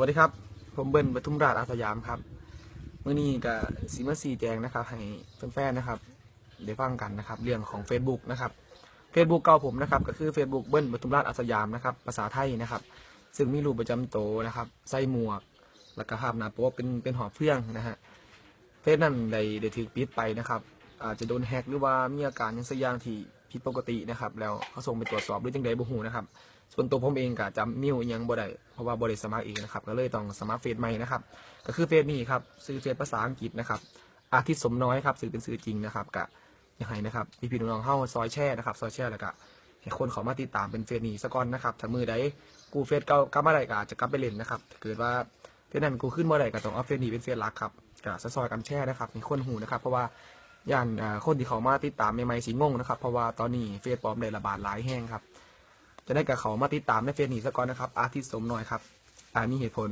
วัสดีครับ ผมเบิ้ลปทุมราชอาสยามครับเมื่อนี้กับซีมาซีแจงนะครับ ให้แฟนๆนะครับได้ฟังกันนะครับ เรื่องของ Facebook นะครับ Facebook เก่าผมนะครับ ก็คือ Facebook เบิ้ลปทุมราชอาสยามนะครับ ภาษาไทยนะครับ ซึ่งมีรูปประจำโตวนะครับใส่หมวก แล้วก็ภาพหน้าปกเป็นเป็นหอบเพื่องนะฮะเฟซนั้นได้ได้ถูกปิดไปนะครับ อาจจะโดนแฮกหรือว่ามีอาการอยังสักอย่างที่ ผิดปกตินะครับ แล้วเขาส่งไปตรวจสอบหรือจังใดบ่ฮู้นะครับ ส่วนตัวผมเองก็จำนิ้วยังบ่ได้เพราะว่าบ่ได้สมัครเองนะครับก็เลยต้องสมัครเฟซใหม่นะครับ ก็คือเฟซนี้ครับซื้อเฟซภาษาอังกฤษนะครับ อาทิตย์สมน้อยครับซื้อเป็นซื้อจริงนะครับกะยังไงนะครับพี่พี่ๆน้องๆเฮาซอยแช่นะครับซอยแช่แล้วก็ให้คนเขามาติดตามเป็นเฟซนี้ซะก่อนนะครับถ้ามือใดกูเฟซเก่ากลับมาได้ก็อาจจะกลับไปเล่นนะครับถ้าเกิดว่าเฟซนั้นกูขึ้นเมื่อใดก็ต้องเอาเฟซนี้เป็นเฟซหลักครับก็ซอยกันแช่นะครับให้คนหูนะครับ เพราะว่า ย่านอ่าคนที่เขามาติดตามใหม่ๆสีงงนะครับ เพราะว่าตอนนี้เฟซปลอมได้ระบาดหลายแห้งครับ จะได้กับเขามาติดตามในเฟซนี้ซะก่อนนะครับ อาทิตย์สมหน่อยครับตามมีเหตุผล